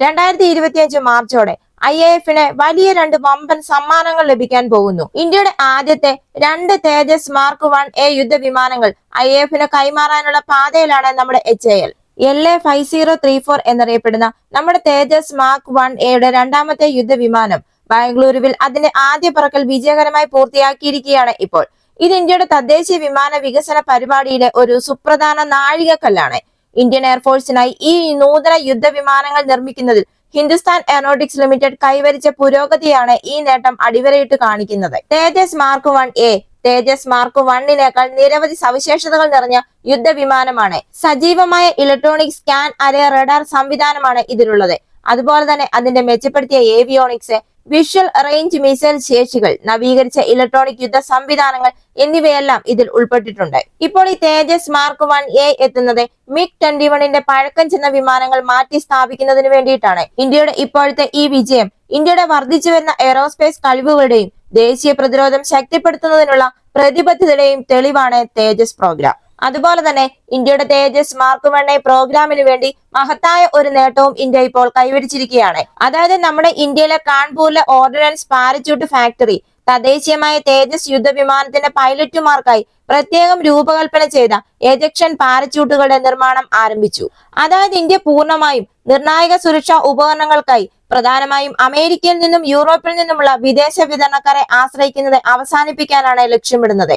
രണ്ടായിരത്തി ഇരുപത്തിയഞ്ച് മാർച്ചോടെ I A എഫിന് വലിയ രണ്ട് വമ്പൻ സമ്മാനങ്ങൾ ലഭിക്കാൻ പോകുന്നു. ഇന്ത്യയുടെ ആദ്യത്തെ രണ്ട് തേജസ് മാർക്ക് വൺ എ യുദ്ധ വിമാനങ്ങൾ ഐ എ എഫിന് കൈമാറാനുള്ള പാതയിലാണ് നമ്മുടെ H A L. L A five zero three four എന്നറിയപ്പെടുന്ന നമ്മുടെ തേജസ് മാർക്ക് വൺ എയുടെ രണ്ടാമത്തെ യുദ്ധ വിമാനം ബാംഗ്ലൂരുവിൽ അതിന്റെ ആദ്യ പറക്കൽ വിജയകരമായി പൂർത്തിയാക്കിയിരിക്കുകയാണ് ഇപ്പോൾ. ഇത് ഇന്ത്യയുടെ തദ്ദേശീയ വിമാന വികസന പരിപാടിയിലെ ഒരു സുപ്രധാന നാഴികക്കല്ലാണ്. ഇന്ത്യൻ എയർഫോഴ്സിനായി ഈ നൂതന യുദ്ധവിമാനങ്ങൾ നിർമ്മിക്കുന്നതിൽ ഹിന്ദുസ്ഥാൻ എയറോട്ടിക്സ് ലിമിറ്റഡ് കൈവരിച്ച പുരോഗതിയാണ് ഈ നേട്ടം അടിവരയിട്ട് കാണിക്കുന്നത്. Tejas mark one A Tejas mark വണ്ണിനേക്കാൾ നിരവധി സവിശേഷതകൾ നിറഞ്ഞ യുദ്ധവിമാനമാണ്. സജീവമായ ഇലക്ട്രോണിക് സ്കാൻ അരേ റഡാർ സംവിധാനമാണ് ഇതിലുള്ളത്. അതുപോലെ തന്നെ അതിന്റെ മെച്ചപ്പെടുത്തിയ ഏവിയോണിക്സ് വിഷ്വൽ റേഞ്ച് മിസൈൽ ശേഷികൾ നവീകരിച്ച ഇലക്ട്രോണിക് യുദ്ധ സംവിധാനങ്ങൾ എന്നിവയെല്ലാം ഇതിൽ ഉൾപ്പെട്ടിട്ടുണ്ട്. ഇപ്പോൾ ഈ തേജസ് മാർക്ക് വൺ എ എത്തുന്നത് മിഗ് ട്വന്റി വണ്ണിന്റെ പഴക്കം ചെന്ന വിമാനങ്ങൾ മാറ്റി സ്ഥാപിക്കുന്നതിന് വേണ്ടിയിട്ടാണ്. ഇന്ത്യയുടെ ഇപ്പോഴത്തെ ഈ വിജയം ഇന്ത്യയുടെ വർദ്ധിച്ചു വരുന്ന എയറോസ്പേസ് കഴിവുകളുടെയും ദേശീയ പ്രതിരോധം ശക്തിപ്പെടുത്തുന്നതിനുള്ള പ്രതിബദ്ധതയുടെയും തെളിവാണ് തേജസ് പ്രോഗ്രാം അതുപോലെ തന്നെ ഇന്ത്യയുടെ തേജസ് മാർക്ക് വൺ പ്രോഗ്രാമിന് വേണ്ടി മഹത്തായ ഒരു നേട്ടവും ഇന്ത്യ ഇപ്പോൾ കൈവരിച്ചിരിക്കുകയാണ്. അതായത് നമ്മുടെ ഇന്ത്യയിലെ കാൺപൂരിലെ ഓർഡിനൻസ് പാരച്യൂട്ട് ഫാക്ടറി തദ്ദേശീയമായ തേജസ് യുദ്ധവിമാനത്തിന്റെ പൈലറ്റുമാർക്കായി പ്രത്യേകം രൂപകൽപ്പന ചെയ്ത എജക്ഷൻ പാരച്യൂട്ടുകളുടെ നിർമ്മാണം ആരംഭിച്ചു. അതായത് ഇന്ത്യ പൂർണമായും നിർണായക സുരക്ഷാ ഉപകരണങ്ങൾക്കായി പ്രധാനമായും അമേരിക്കയിൽ നിന്നും യൂറോപ്പിൽ നിന്നുമുള്ള വിദേശ വിതരണക്കാരെ ആശ്രയിക്കുന്നത് അവസാനിപ്പിക്കാനാണ് ലക്ഷ്യമിടുന്നത്.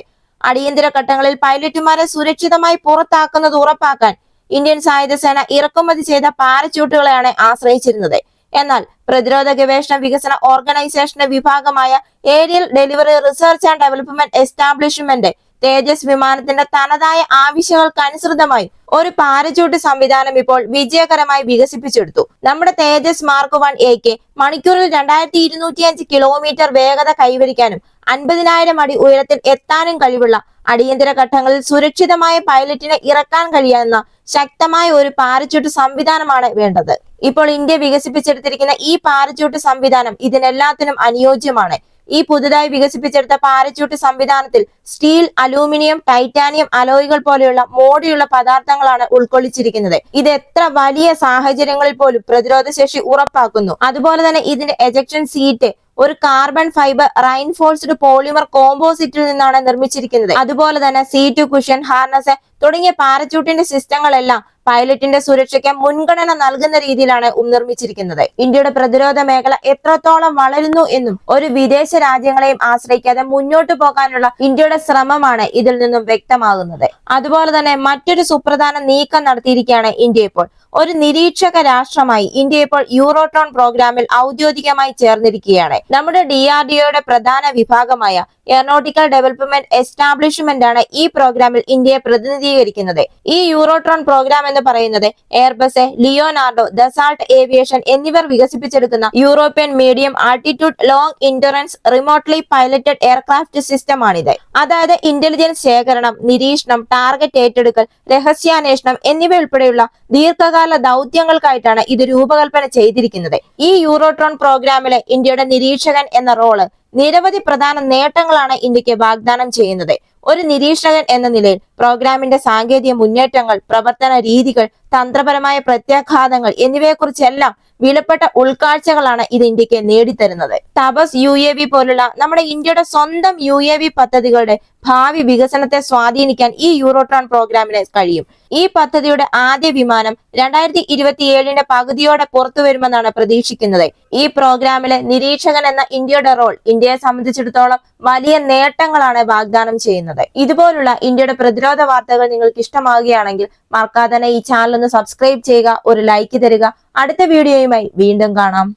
അടിയന്തര ഘട്ടങ്ങളിൽ പൈലറ്റുമാരെ സുരക്ഷിതമായി പുറത്താക്കുന്നത് ഉറപ്പാക്കാൻ ഇന്ത്യൻ സായുധ സേന ഇറക്കുമതി ചെയ്ത പാരച്യൂട്ടുകളെയാണ് ആശ്രയിച്ചിരുന്നത്. എന്നാൽ പ്രതിരോധ ഗവേഷണ വികസന ഓർഗനൈസേഷന്റെ വിഭാഗമായ aerial delivery research and development establishment Tejas വിമാനത്തിന്റെ തനതായ ആവശ്യങ്ങൾക്കനുസൃതമായി ഒരു പാരച്യൂട്ട് സംവിധാനം ഇപ്പോൾ വിജയകരമായി വികസിപ്പിച്ചെടുത്തു. നമ്മുടെ തേജസ് മാർക്ക് വൺ എക്ക് മണിക്കൂറിൽ രണ്ടായിരത്തി ഇരുന്നൂറ്റി അഞ്ച് കിലോമീറ്റർ വേഗത കൈവരിക്കാനും അൻപതിനായിരം അടി ഉയരത്തിൽ എത്താനും കഴിവുള്ള അടിയന്തര ഘട്ടങ്ങളിൽ സുരക്ഷിതമായ പൈലറ്റിനെ ഇറക്കാൻ കഴിയാവുന്ന ശക്തമായ ഒരു പാരച്യൂട്ട് സംവിധാനമാണ് വേണ്ടത്. ഇപ്പോൾ ഇന്ത്യ വികസിപ്പിച്ചെടുത്തിരിക്കുന്ന ഈ പാരച്യൂട്ട് സംവിധാനം ഇതിനെല്ലാത്തിനും അനുയോജ്യമാണ്. ഈ പുതുതായി വികസിപ്പിച്ചെടുത്ത പാരച്യൂട്ട് സംവിധാനത്തിൽ സ്റ്റീൽ അലൂമിനിയം ടൈറ്റാനിയം അലോയികൾ പോലെയുള്ള മോടിയുള്ള പദാർത്ഥങ്ങളാണ് ഉൾക്കൊള്ളിച്ചിരിക്കുന്നത്. ഇത് എത്ര വലിയ സാഹചര്യങ്ങളിൽ പോലും പ്രതിരോധ ശേഷി ഉറപ്പാക്കുന്നു. അതുപോലെ തന്നെ ഇതിന്റെ എജക്ഷൻ സീറ്റ് ഒരു കാർബൺ ഫൈബർ റൈൻഫോഴ്സ്ഡ് പോളിമർ കോമ്പോസിറ്റിൽ നിന്നാണ് നിർമ്മിച്ചിരിക്കുന്നത്. അതുപോലെ തന്നെ സീറ്റ് കുഷൻ ഹാർനസ് തുടങ്ങിയ പാരച്യൂട്ടിന്റെ സിസ്റ്റങ്ങളെല്ലാം പൈലറ്റിന്റെ സുരക്ഷയ്ക്ക് മുൻഗണന നൽകുന്ന രീതിയിലാണ് നിർമ്മിച്ചിരിക്കുന്നത്. ഇന്ത്യയുടെ പ്രതിരോധ മേഖല എത്രത്തോളം വളരുന്നു എന്നും ഒരു വിദേശ രാജ്യങ്ങളെയും ആശ്രയിക്കാതെ മുന്നോട്ടു പോകാനുള്ള ഇന്ത്യയുടെ ശ്രമമാണ് ഇതിൽ നിന്നും വ്യക്തമാകുന്നത്. അതുപോലെ തന്നെ മറ്റൊരു സുപ്രധാന നീക്കം നടത്തിയിരിക്കുകയാണ് ഇന്ത്യ ഇപ്പോൾ. ഒരു നിരീക്ഷക രാഷ്ട്രമായി ഇന്ത്യ ഇപ്പോൾ യൂറോട്രോൺ പ്രോഗ്രാമിൽ ഔദ്യോഗികമായി ചേർന്നിരിക്കുകയാണ്. നമ്മുടെ ഡി ആർ ഡി ഒയുടെ പ്രധാന വിഭാഗമായ എയറോട്ടിക്കൽ ഡെവലപ്മെന്റ് എസ്റ്റാബ്ലിഷ്മെന്റ് ആണ് ഈ പ്രോഗ്രാമിൽ ഇന്ത്യയെ പ്രതിനിധീകരിക്കുന്നത്. ഈ യൂറോട്രോൺ പ്രോഗ്രാം എന്ന് പറയുന്നത് എയർബസ് ലിയോനാർഡോ ദസാൾട്ട് ഏവിയേഷൻ എന്നിവർ വികസിപ്പിച്ചെടുക്കുന്ന European medium altitude long endurance remotely piloted aircraft system ആണിത് അതായത് ഇന്റലിജൻസ് ശേഖരണം നിരീക്ഷണം ടാർഗറ്റ് ഏറ്റെടുക്കൽ രഹസ്യാന്വേഷണം എന്നിവ ഉൾപ്പെടെയുള്ള ദീർഘകാല ദൗത്യങ്ങൾക്കായിട്ടാണ് ഇത് രൂപകൽപ്പന ചെയ്തിരിക്കുന്നത്. ഈ യൂറോട്രോൺ പ്രോഗ്രാമിലെ ഇന്ത്യയുടെ നിരീക്ഷകൻ എന്ന റോൾ നിരവധി പ്രധാന നേട്ടങ്ങളാണ് ഇന്ത്യയ്ക്ക് വാഗ്ദാനം ചെയ്യുന്നത്. ഒരു നിരീക്ഷകൻ എന്ന നിലയിൽ പ്രോഗ്രാമിന്റെ സാങ്കേതിക മുന്നേറ്റങ്ങൾ പ്രവർത്തന രീതികൾ തന്ത്രപരമായ പ്രത്യാഘാതങ്ങൾ എന്നിവയെക്കുറിച്ചെല്ലാം വിലപ്പെട്ട ഉൾക്കാഴ്ചകളാണ് ഇത് ഇന്ത്യയ്ക്ക് നേടിത്തരുന്നത്. തപസ് യു എ വി പോലുള്ള നമ്മുടെ ഇന്ത്യയുടെ സ്വന്തം യു എ വി പദ്ധതികളുടെ ഭാവി വികസനത്തെ സ്വാധീനിക്കാൻ ഈ യൂറോട്രോൺ പ്രോഗ്രാമിന് കഴിയും. ഈ പദ്ധതിയുടെ ആദ്യ വിമാനം രണ്ടായിരത്തി ഇരുപത്തിയേഴിന്റെ പകുതിയോടെ പുറത്തു വരുമെന്നാണ് പ്രതീക്ഷിക്കുന്നത്. ഈ പ്രോഗ്രാമിലെ നിരീക്ഷകൻ എന്ന ഇന്ത്യയുടെ റോൾ ഇന്ത്യയെ സംബന്ധിച്ചിടത്തോളം വലിയ നേട്ടങ്ങളാണ് വാഗ്ദാനം ചെയ്യുന്നത്. ഇതുപോലുള്ള ഇന്ത്യയുടെ പ്രതിരോധ വാർത്തകൾ നിങ്ങൾക്ക് ഇഷ്ടമാവുകയാണെങ്കിൽ മറക്കാതെ ഈ ചാനൽ ഒന്ന് സബ്സ്ക്രൈബ് ചെയ്യുക ഒരു ലൈക്ക് തരിക. അടുത്ത വീഡിയോയുമായി വീണ്ടും കാണാം.